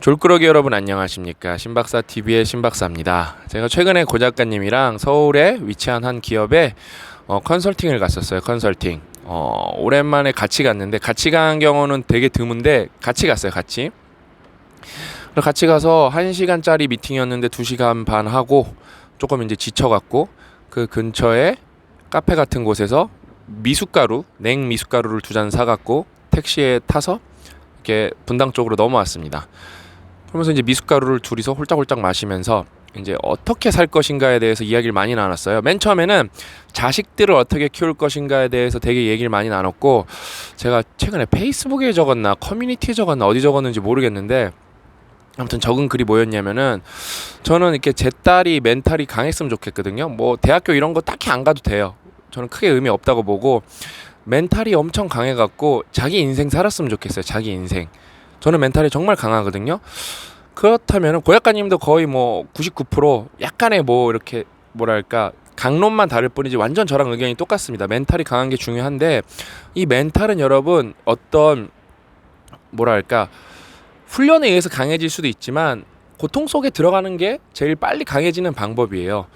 졸끄러기 여러분 안녕하십니까 신박사 TV의 신박사입니다. 제가 최근에 고 작가님이랑 서울에 위치한 한 기업에 어, 컨설팅을 갔었어요. 컨설팅. 어, 오랜만에 같이 갔는데 같이 간 경우는 되게 드문데 같이 갔어요. 같이. 같이 가서 1시간짜리 미팅이었는데 2시간 반 하고 조금 이제 지쳐갖고 그 근처에 카페 같은 곳에서 미숫가루, 냉 미숫가루를 두 잔 사갖고 택시에 타서 이렇게 분당 쪽으로 넘어왔습니다. 그러면서 이제 미숫가루를 둘이서 홀짝홀짝 마시면서 이제 어떻게 살 것인가에 대해서 이야기를 많이 나눴어요. 맨 처음에는 자식들을 어떻게 키울 것인가에 대해서 되게 얘기를 많이 나눴고 제가 최근에 페이스북에 적었나 커뮤니티에 적었나 어디 적었는지 모르겠는데 아무튼 적은 글이 뭐였냐면은 저는 이렇게 제 딸이 멘탈이 강했으면 좋겠거든요. 뭐 대학교 이런 거 딱히 안 가도 돼요. 저는 크게 의미 없다고 보고 멘탈이 엄청 강해갖고 자기 인생 살았으면 좋겠어요. 자기 인생. 저는 멘탈이 정말 강하거든요. 그렇다면 고약가님도 거의 뭐 99% 약간의 뭐 이렇게 뭐랄까 강론만 다를 뿐이지 완전 저랑 의견이 똑같습니다. 멘탈이 강한 게 중요한데 이 멘탈은 여러분 어떤 뭐랄까 훈련에 의해서 강해질 수도 있지만 고통 속에 들어가는 게 제일 빨리 강해지는 방법이에요.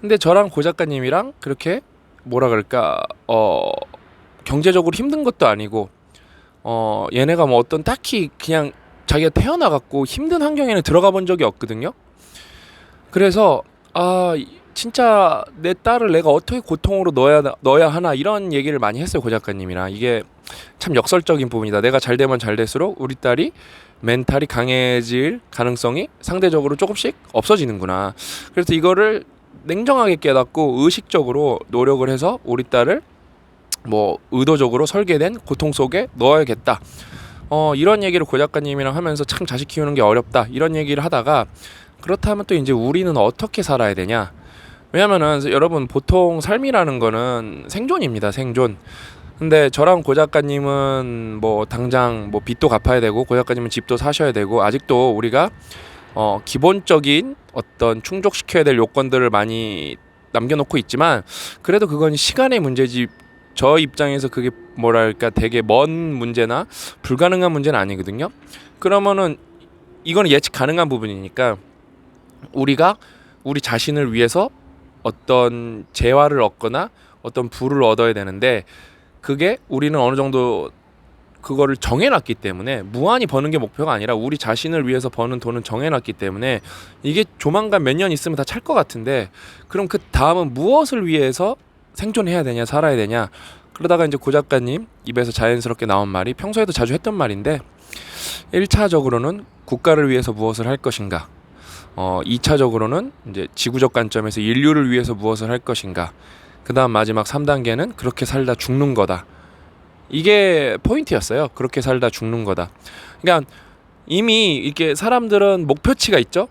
근데 저랑 고 작가님이랑 그렇게 뭐라 그럴까 어 경제적으로 힘든 것도 아니고 어 얘네가 뭐 어떤 딱히 그냥 자기가 태어나갖고 힘든 환경에는 들어가 본 적이 없거든요. 그래서 아 진짜 내 딸을 내가 어떻게 고통으로 넣어야 넣어야 하나 이런 얘기를 많이 했어요 고 작가님이랑 이게 참 역설적인 부분이다. 내가 잘 되면 잘 될수록 우리 딸이 멘탈이 강해질 가능성이 상대적으로 조금씩 없어지는구나. 그래서 이거를 냉정하게 깨닫고 의식적으로 노력을 해서 우리 딸을 뭐 의도적으로 설계된 고통 속에 넣어야겠다. 어 이런 얘기를 고 작가님이랑 하면서 참 자식 키우는 게 어렵다. 이런 얘기를 하다가 그렇다면 또 이제 우리는 어떻게 살아야 되냐? 왜냐면은 여러분 보통 삶이라는 거는 생존입니다 생존. 근데 저랑 고 작가님은 뭐 당장 뭐 빚도 갚아야 되고 고 작가님은 집도 사셔야 되고 아직도 우리가 어 기본적인 어떤 충족시켜야 될 요건들을 많이 남겨놓고 있지만 그래도 그건 시간의 문제지 저 입장에서 그게 뭐랄까 되게 먼 문제나 불가능한 문제는 아니거든요. 그러면은 이거는 예측 가능한 부분이니까 우리가 우리 자신을 위해서 어떤 재화를 얻거나 어떤 부를 얻어야 되는데 그게 우리는 어느 정도 그거를 정해놨기 때문에 무한히 버는 게 목표가 아니라 우리 자신을 위해서 버는 돈은 정해놨기 때문에 이게 조만간 몇 년 있으면 다 찰 것 같은데 그럼 그 다음은 무엇을 위해서 생존해야 되냐 살아야 되냐. 그러다가 이제 고 작가님 입에서 자연스럽게 나온 말이 평소에도 자주 했던 말인데 1차적으로는 국가를 위해서 무엇을 할 것인가 어 2차적으로는 이제 지구적 관점에서 인류를 위해서 무엇을 할 것인가 그 다음 마지막 3단계는 그렇게 살다 죽는 거다. 이게 포인트였어요. 그렇게 살다 죽는 거다. 그러니까 이미 이렇게 사람들은 목표치가 있죠?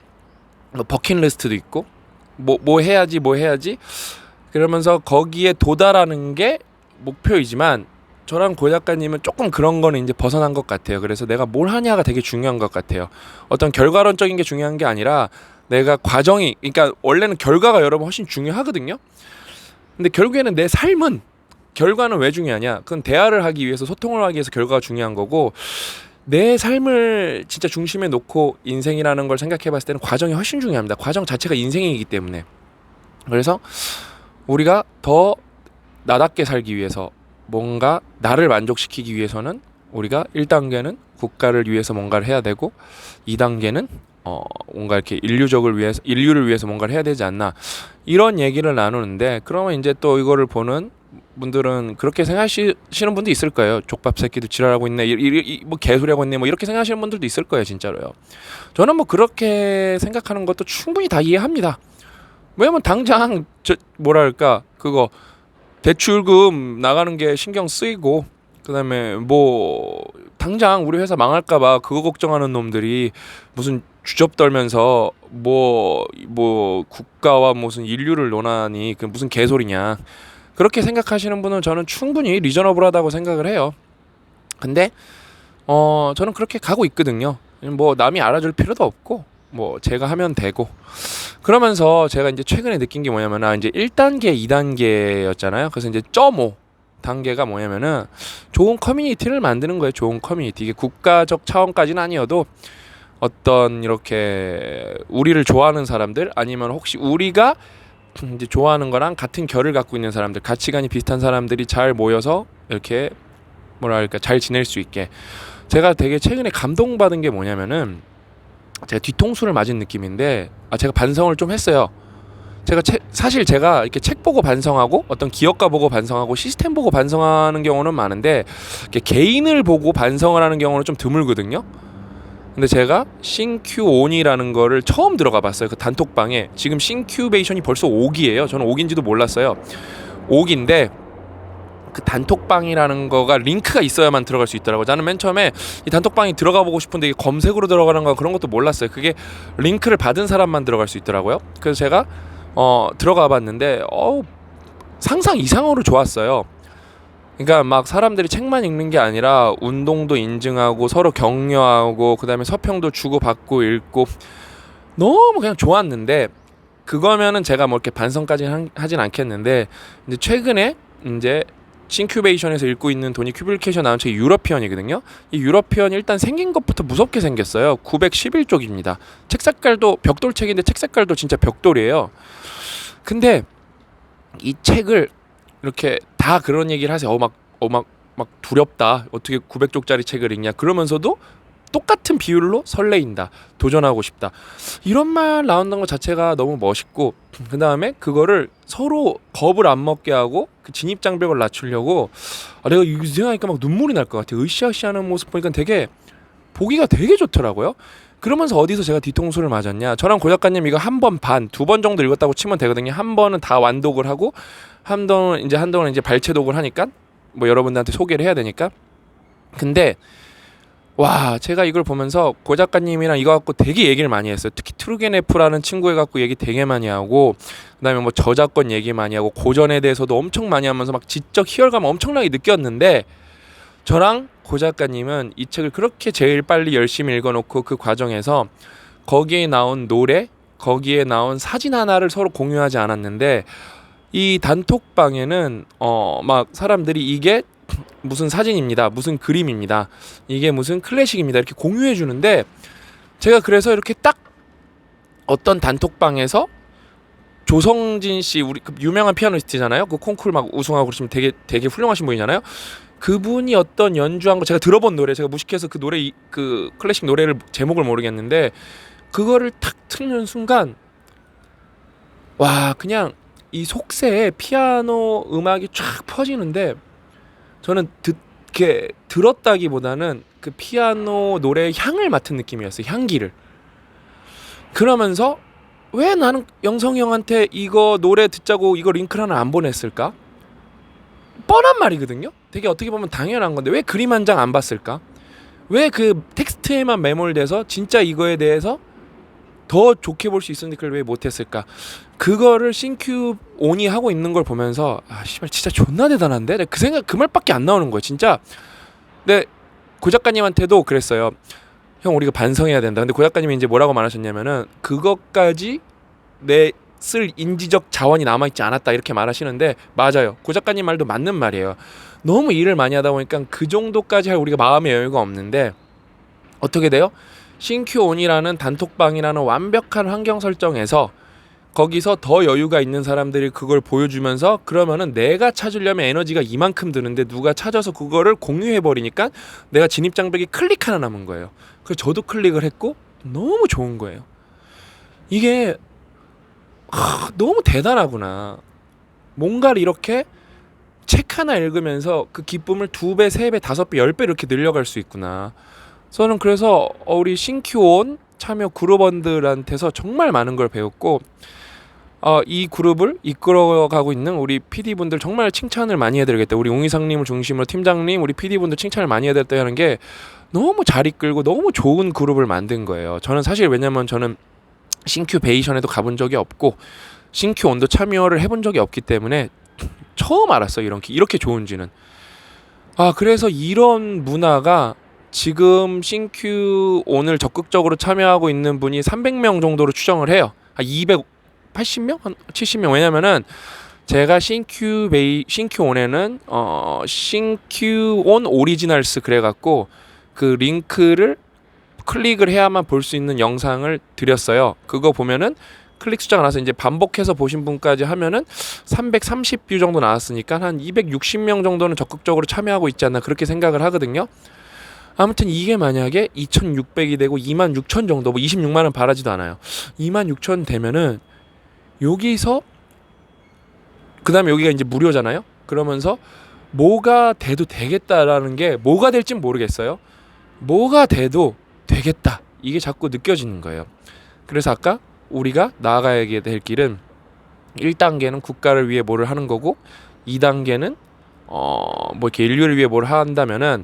뭐 버킷리스트도 있고 뭐 뭐 해야지 뭐 해야지 그러면서 거기에 도달하는 게 목표이지만 저랑 고 작가님은 조금 그런 거는 이제 벗어난 것 같아요. 그래서 내가 뭘 하냐가 되게 중요한 것 같아요. 어떤 결과론적인 게 중요한 게 아니라 내가 과정이 그러니까 원래는 결과가 여러분 훨씬 중요하거든요. 근데 결국에는 내 삶은 결과는 왜 중요하냐? 그건 대화를 하기 위해서 소통을 하기 위해서 결과가 중요한 거고 내 삶을 진짜 중심에 놓고 인생이라는 걸 생각해 봤을 때는 과정이 훨씬 중요합니다. 과정 자체가 인생이기 때문에. 그래서 우리가 더 나답게 살기 위해서 뭔가 나를 만족시키기 위해서는 우리가 1단계는 국가를 위해서 뭔가를 해야 되고 2단계는 어 뭔가 이렇게 인류적을 위해서 인류를 위해서 뭔가를 해야 되지 않나 이런 얘기를 나누는데 그러면 이제 또 이거를 보는 분들은 그렇게 생각하시는 분도 있을 거예요. 족밥 새끼도 지랄하고 있네. 이, 이, 이, 뭐 개소리하고 있네. 뭐 이렇게 생각하시는 분들도 있을 거예요, 진짜로요. 저는 뭐 그렇게 생각하는 것도 충분히 다 이해합니다. 왜냐면 당장 저 뭐랄까 그거 대출금 나가는 게 신경 쓰이고 그다음에 뭐 당장 우리 회사 망할까봐 그거 걱정하는 놈들이 무슨 주접 떨면서 뭐뭐 국가와 무슨 인류를 논하니 그 무슨 개소리냐 그렇게 생각하시는 분은 저는 충분히 리저너블하다고 생각을 해요. 근데 어 저는 그렇게 가고 있거든요. 뭐 남이 알아줄 필요도 없고 뭐 제가 하면 되고 그러면서 제가 이제 최근에 느낀 게 뭐냐면 아 이제 1단계, 2단계였잖아요. 그래서 이제 점오 단계가 뭐냐면은 좋은 커뮤니티를 만드는 거예요. 좋은 커뮤니티. 이게 국가적 차원까지는 아니어도 어떤 이렇게 우리를 좋아하는 사람들 아니면 혹시 우리가 이제 좋아하는 거랑 같은 결을 갖고 있는 사람들 가치관이 비슷한 사람들이 잘 모여서 이렇게 뭐랄까 잘 지낼 수 있게 제가 되게 최근에 감동받은 게 뭐냐면은 제가 뒤통수를 맞은 느낌인데 아 제가 반성을 좀 했어요. 제가 책 사실 제가 이렇게 책 보고 반성하고 어떤 기업가 보고 반성하고 시스템 보고 반성하는 경우는 많은데 개인을 보고 반성을 하는 경우는 좀 드물거든요. 근데 제가 싱큐온이라는 거를 처음 들어가 봤어요. 그 단톡방에 지금 싱큐베이션이 벌써 5기예요. 저는 5기인지도 몰랐어요. 5기인데 그 단톡방이라는 거가 링크가 있어야만 들어갈 수 있더라고요. 저는 맨 처음에 이 단톡방이 들어가 보고 싶은데 이게 검색으로 들어가는 거 그런 것도 몰랐어요. 그게 링크를 받은 사람만 들어갈 수 있더라고요. 그래서 제가 어 들어가 봤는데 어 상상 이상으로 좋았어요. 그러니까 막 사람들이 책만 읽는 게 아니라 운동도 인증하고 서로 격려하고 그다음에 서평도 주고 받고 읽고 너무 그냥 좋았는데 그거면은 제가 뭐 이렇게 반성까지 한- 하진 않겠는데 이제 최근에 이제 싱큐베이션에서 읽고 있는 도니 큐블리케이션 나온 책이 유러피언이거든요. 이 유러피언이 일단 생긴 것부터 무섭게 생겼어요. 911쪽입니다. 책 색깔도 벽돌 책인데 책 색깔도 진짜 벽돌이에요. 근데 이 책을 이렇게 다 그런 얘기를 하세요. 어 막 어 막 막 두렵다. 어떻게 900쪽짜리 책을 읽냐. 그러면서도 똑같은 비율로 설레인다. 도전하고 싶다. 이런 말 나온다는 것 자체가 너무 멋있고 그 다음에 그거를 서로 겁을 안 먹게 하고 그 진입 장벽을 낮추려고 아, 내가 이 생각하니까 막 눈물이 날 것 같아. 으쌰으쌰하는 모습 보니까 되게 보기가 되게 좋더라고요. 그러면서 어디서 제가 뒤통수를 맞았냐? 저랑 고 작가님 이거 한 번 반, 두 번 정도 읽었다고 치면 되거든요. 한 번은 다 완독을 하고 한 번은 이제 한동안 이제 발췌독을 하니까 뭐 여러분들한테 소개를 해야 되니까. 근데 와 제가 이걸 보면서 고 작가님이랑 이거 갖고 되게 얘기를 많이 했어요. 특히 트루게네프라는 친구에 갖고 얘기 되게 많이 하고 그다음에 뭐 저작권 얘기 많이 하고 고전에 대해서도 엄청 많이 하면서 막 지적 희열감 엄청나게 느꼈는데 저랑 고 작가님은 이 책을 그렇게 제일 빨리 열심히 읽어놓고 그 과정에서 거기에 나온 노래 거기에 나온 사진 하나를 서로 공유하지 않았는데 이 단톡방에는 어 막 사람들이 이게 무슨 사진입니다. 무슨 그림입니다. 이게 무슨 클래식입니다. 이렇게 공유해 주는데 제가 그래서 이렇게 딱 어떤 단톡방에서 조성진 씨 우리 그 유명한 피아니스트잖아요. 그 콩쿠르 막 우승하고 그러시면 되게 되게 훌륭하신 분이잖아요. 그분이 어떤 연주한 거 제가 들어본 노래 제가 무식해서 그 노래 이- 그 클래식 노래를 제목을 모르겠는데 그거를 탁 틀는 순간 와 그냥 이 속세에 피아노 음악이 쫙 퍼지는데 저는 듣게 들었다기보다는 그 피아노 노래의 향을 맡은 느낌이었어요 향기를. 그러면서 왜 나는 영성이 형한테 이거 노래 듣자고 이거 링크를 하나 안 보냈을까? 뻔한 말이거든요. 되게 어떻게 보면 당연한 건데 왜 그림 한 장 안 봤을까? 왜 그 텍스트에만 매몰돼서 진짜 이거에 대해서 더 좋게 볼 수 있었는데 그걸 왜 못했을까? 그거를 싱큐 온이 하고 있는 걸 보면서 아 씨발 진짜 존나 대단한데 그 생각 그 말밖에 안 나오는 거야 진짜. 근데 고 작가님한테도 그랬어요. 형 우리가 반성해야 된다. 근데 고 작가님이 이제 뭐라고 말하셨냐면은 그것까지 내 쓸 인지적 자원이 남아 있지 않았다 이렇게 말하시는데 맞아요. 고 작가님 말도 맞는 말이에요. 너무 일을 많이 하다 보니까 그 정도까지 할 우리가 마음의 여유가 없는데 어떻게 돼요? 싱큐온이라는 단톡방이라는 완벽한 환경 설정에서 거기서 더 여유가 있는 사람들이 그걸 보여주면서 그러면은 내가 찾으려면 에너지가 이만큼 드는데 누가 찾아서 그거를 공유해 버리니까 내가 진입 장벽이 클릭 하나 남은 거예요. 그래서 저도 클릭을 했고 너무 좋은 거예요. 이게 하, 너무 대단하구나. 뭔가를 이렇게 책 하나 읽으면서 그 기쁨을 두 배, 세 배, 다섯 배, 열 배 이렇게 늘려갈 수 있구나. 저는 그래서 어, 우리 신큐온 참여 그룹원들한테서 정말 많은 걸 배웠고 어, 이 그룹을 이끌어가고 있는 우리 PD 분들 정말 칭찬을 많이 해드리겠다. 우리 웅이상님을 중심으로 팀장님, 우리 PD 분들 칭찬을 많이 해드렸다는 게 너무 잘 이끌고 너무 좋은 그룹을 만든 거예요. 저는 사실 왜냐면 저는 싱큐베이션에도 가본 적이 없고 싱큐온도 참여를 해본 적이 없기 때문에 처음 알았어요. 이런 이렇게 좋은지는. 아 그래서 이런 문화가 지금 싱큐 오늘 적극적으로 참여하고 있는 분이 300명 정도로 추정을 해요. 한 280명, 한 70명. 왜냐면은 제가 싱큐 베이 싱큐 온에는 어 싱큐 온 오리지널스 그래 갖고 그 링크를 클릭을 해야만 볼 수 있는 영상을 드렸어요. 그거 보면은 클릭 숫자가 나서 이제 반복해서 보신 분까지 하면은 330뷰 정도 나왔으니까 한 260명 정도는 적극적으로 참여하고 있지 않나 그렇게 생각을 하거든요. 아무튼 이게 만약에 2,600이 되고 2만 6천 정도, 뭐 26만 원 바라지도 않아요. 2만 6천 되면은 여기서 그다음에 여기가 이제 무료잖아요. 그러면서 뭐가 돼도 되겠다라는 게 뭐가 될진 모르겠어요. 뭐가 돼도 되겠다. 이게 자꾸 느껴지는 거예요. 그래서 아까 우리가 나아가야 될 길은 1단계는 국가를 위해 뭐를 하는 거고 2단계는 어 뭐 이렇게 인류를 위해 뭘 한다면은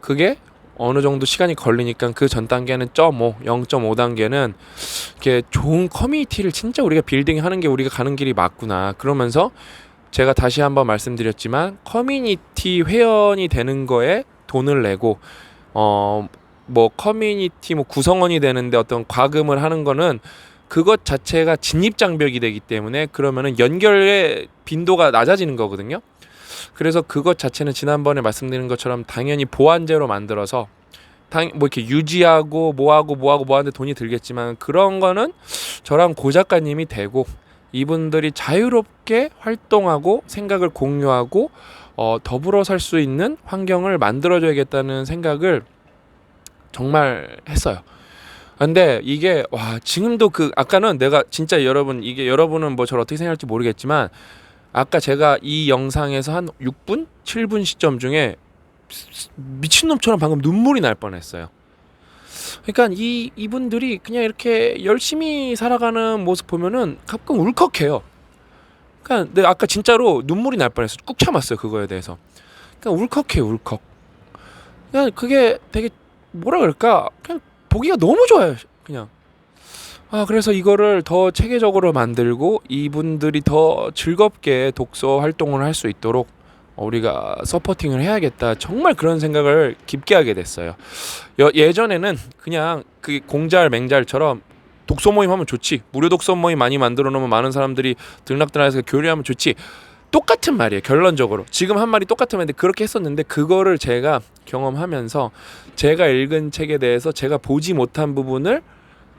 그게 어느 정도 시간이 걸리니까 그 전 단계는 0.5, 0.5 단계는 이렇게 좋은 커뮤니티를 진짜 우리가 빌딩하는 게 우리가 가는 길이 맞구나. 그러면서 제가 다시 한번 말씀드렸지만 커뮤니티 회원이 되는 거에 돈을 내고 어 뭐 커뮤니티 뭐 구성원이 되는데 어떤 과금을 하는 거는 그것 자체가 진입 장벽이 되기 때문에 그러면은 연결의 빈도가 낮아지는 거거든요. 그래서 그것 자체는 지난번에 말씀드린 것처럼 당연히 보완제로 만들어서 당 뭐 이렇게 유지하고 뭐하고 뭐하고 뭐하는데 돈이 들겠지만 그런 거는 저랑 고 작가님이 되고 이분들이 자유롭게 활동하고 생각을 공유하고 어, 더불어 살 수 있는 환경을 만들어줘야겠다는 생각을 정말 했어요. 근데 이게 와 지금도 그 아까는 내가 진짜 여러분 이게 여러분은 뭐 저를 어떻게 생각할지 모르겠지만 아까 제가 이 영상에서 한 6분 7분 시점 중에 미친놈처럼 방금 눈물이 날 뻔했어요. 그러니까 이 이분들이 그냥 이렇게 열심히 살아가는 모습 보면은 가끔 울컥해요. 그러니까 내가 아까 진짜로 눈물이 날 뻔했어. 꾹 참았어요 그거에 대해서. 그러니까 울컥해 울컥. 그냥 그게 되게 뭐라 그럴까 그냥 보기가 너무 좋아요 그냥. 아 그래서 이거를 더 체계적으로 만들고 이분들이 더 즐겁게 독서 활동을 할 수 있도록 우리가 서포팅을 해야겠다. 정말 그런 생각을 깊게 하게 됐어요. 여, 예전에는 그냥 그 공잘 맹잘처럼 독서 모임 하면 좋지 무료 독서 모임 많이 만들어 놓으면 많은 사람들이 들락들락해서 교류하면 좋지 똑같은 말이에요 결론적으로. 지금 한 말이 똑같은 말인데 그렇게 했었는데 그거를 제가 경험하면서 제가 읽은 책에 대해서 제가 보지 못한 부분을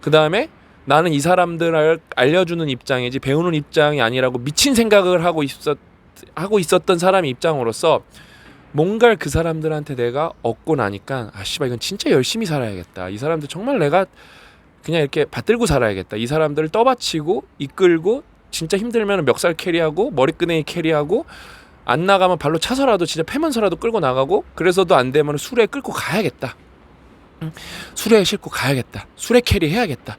그 다음에 나는 이 사람들을 알려주는 입장이지 배우는 입장이 아니라고 미친 생각을 하고 있었 하고 있었던 사람의 입장으로서 뭔가를 그 사람들한테 내가 얻고 나니까 아 씨발 이건 진짜 열심히 살아야겠다. 이 사람들 정말 내가 그냥 이렇게 받들고 살아야겠다. 이 사람들을 떠받치고 이끌고 진짜 힘들면 멱살 캐리하고 머리끄댕이 캐리하고 안 나가면 발로 차서라도 진짜 패면서라도 끌고 나가고 그래서도 안 되면 술에 끌고 가야겠다. 응? 술에 싣고 가야겠다. 술에 캐리 해야겠다.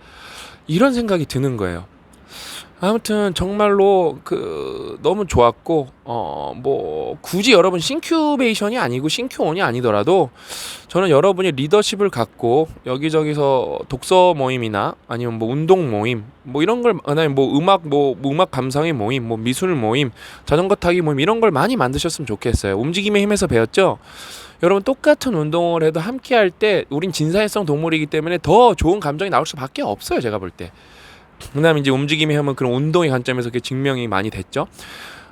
이런 생각이 드는 거예요. 아무튼 정말로 그 너무 좋았고 어 뭐 굳이 여러분 싱큐베이션이 아니고 싱큐온이 아니더라도 저는 여러분이 리더십을 갖고 여기저기서 독서 모임이나 아니면 뭐 운동 모임 뭐 이런 걸 아니면 뭐 음악 뭐 음악 감상의 모임 뭐 미술 모임 자전거 타기 모임 이런 걸 많이 만드셨으면 좋겠어요 움직임의 힘에서 배웠죠 여러분 똑같은 운동을 해도 함께 할 때 우린 진사회성 동물이기 때문에 더 좋은 감정이 나올 수밖에 없어요 제가 볼 때 그다음에 이제 움직임이 하면 그런 운동의 관점에서 그게 증명이 많이 됐죠.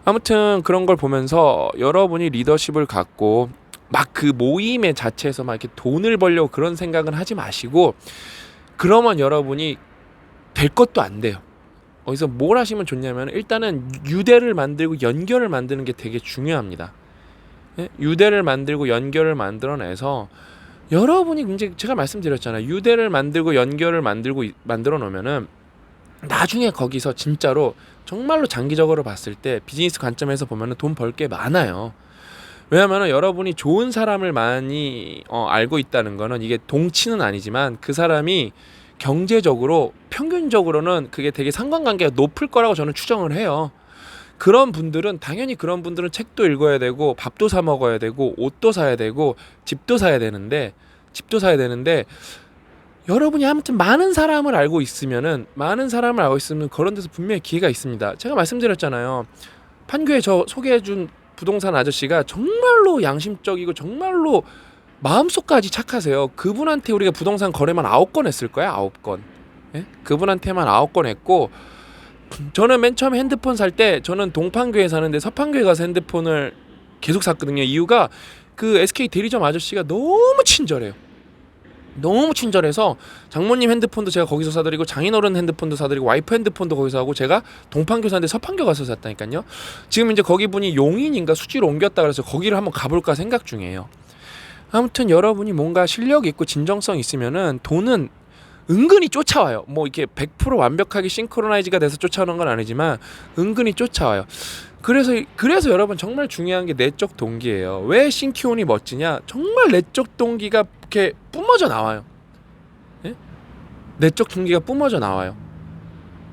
아무튼 그런 걸 보면서 여러분이 리더십을 갖고 막 그 모임의 자체에서 막 이렇게 돈을 벌려고 그런 생각은 하지 마시고 그러면 여러분이 될 것도 안 돼요. 어디서 뭘 하시면 좋냐면 일단은 유대를 만들고 연결을 만드는 게 되게 중요합니다. 예? 유대를 만들고 연결을 만들어내서 여러분이 이제 제가 말씀드렸잖아요. 유대를 만들고 연결을 만들고 만들어 놓으면은 나중에 거기서 진짜로 정말로 장기적으로 봤을 때 비즈니스 관점에서 보면 돈벌 게 많아요. 왜냐하면 여러분이 좋은 사람을 많이 어, 알고 있다는 거는 이게 동치는 아니지만 그 사람이 경제적으로 평균적으로는 그게 되게 상관관계가 높을 거라고 저는 추정을 해요. 그런 분들은 당연히 그런 분들은 책도 읽어야 되고 밥도 사 먹어야 되고 옷도 사야 되고 집도 사야 되는데 집도 사야 되는데 여러분이 아무튼 많은 사람을 알고 있으면은 많은 사람을 알고 있으면 그런 데서 분명히 기회가 있습니다. 제가 말씀드렸잖아요. 판교에 저 소개해준 부동산 아저씨가 정말로 양심적이고 정말로 마음속까지 착하세요. 그분한테 우리가 부동산 거래만 아홉 건 했을 거야 아홉 건. 예? 그분한테만 아홉 건 했고 저는 맨 처음 핸드폰 살 때 저는 동판교에 사는데 서판교에 가서 핸드폰을 계속 샀거든요. 이유가 그 SK 대리점 아저씨가 너무 친절해요. 너무 친절해서 장모님 핸드폰도 제가 거기서 사드리고 장인어른 핸드폰도 사드리고 와이프 핸드폰도 거기서 하고 제가 동판교 사는데 서판교 가서 샀다니까요. 지금 이제 거기 분이 용인인가 수지로 옮겼다 그래서 거기를 한번 가볼까 생각 중이에요. 아무튼 여러분이 뭔가 실력 있고 진정성 있으면은 돈은 은근히 쫓아와요. 뭐 이렇게 100% 완벽하게 싱크로나이즈가 돼서 쫓아오는 건 아니지만 은근히 쫓아와요. 그래서 그래서 여러분 정말 중요한 게 내적 동기예요. 왜 신키온이 멋지냐? 정말 내적 동기가 이렇게 뿜어져 나와요. 예? 내적 동기가 뿜어져 나와요.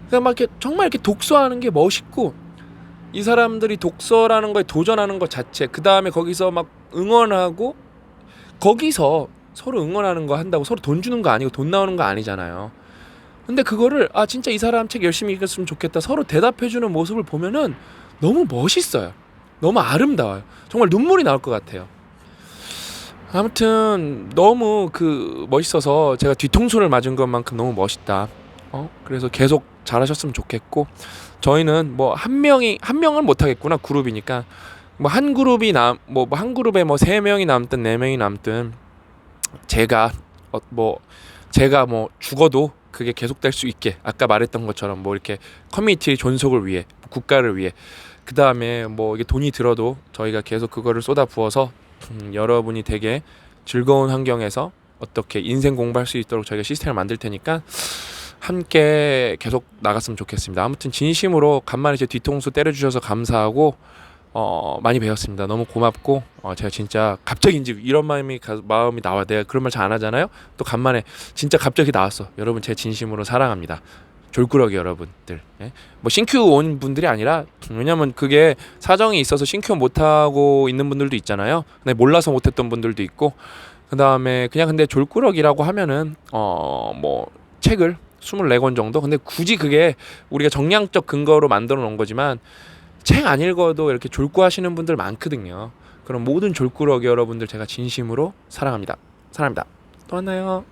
그러니까 막 이렇게 정말 이렇게 독서하는 게 멋있고 이 사람들이 독서라는 거에 도전하는 것 자체 그 다음에 거기서 막 응원하고 거기서 서로 응원하는 거 한다고 서로 돈 주는 거 아니고 돈 나오는 거 아니잖아요. 근데 그거를 아 진짜 이 사람 책 열심히 읽었으면 좋겠다 서로 대답해 주는 모습을 보면은 너무 멋있어요. 너무 아름다워요. 정말 눈물이 나올 것 같아요. 아무튼 너무 그 멋있어서 제가 뒤통수를 맞은 것만큼 너무 멋있다. 어? 그래서 계속 잘하셨으면 좋겠고 저희는 뭐 한 명이 한 명은 못 하겠구나 그룹이니까 뭐 한 그룹이 남뭐 한 그룹에 뭐 세 명이 남든 네 명이 남든 제가 어, 뭐 제가 뭐 죽어도 그게 계속될 수 있게 아까 말했던 것처럼 뭐 이렇게 커뮤니티 존속을 위해 국가를 위해 그 다음에 뭐 이게 돈이 들어도 저희가 계속 그거를 쏟아 부어서 음, 여러분이 되게 즐거운 환경에서 어떻게 인생 공부할 수 있도록 저희가 시스템을 만들 테니까 함께 계속 나갔으면 좋겠습니다. 아무튼 진심으로 간만에 제 뒤통수 때려주셔서 감사하고 어, 많이 배웠습니다. 너무 고맙고 어, 제가 진짜 갑자기 이제 이런 마음이 가, 마음이 나와 내가 그런 말 잘 안 하잖아요. 또 간만에 진짜 갑자기 나왔어. 여러분 제 진심으로 사랑합니다. 졸꾸러기 여러분들. 예? 뭐 신큐 온 분들이 아니라 왜냐면 그게 사정이 있어서 신큐 못 하고 있는 분들도 있잖아요. 근데 몰라서 못 했던 분들도 있고 그다음에 그냥 근데 졸꾸러기라고 하면은 어 뭐 책을 24권 정도 근데 굳이 그게 우리가 정량적 근거로 만들어 놓은 거지만 책 안 읽어도 이렇게 졸꾸하시는 분들 많거든요. 그럼 모든 졸꾸러기 여러분들 제가 진심으로 사랑합니다. 사랑합니다. 또 만나요.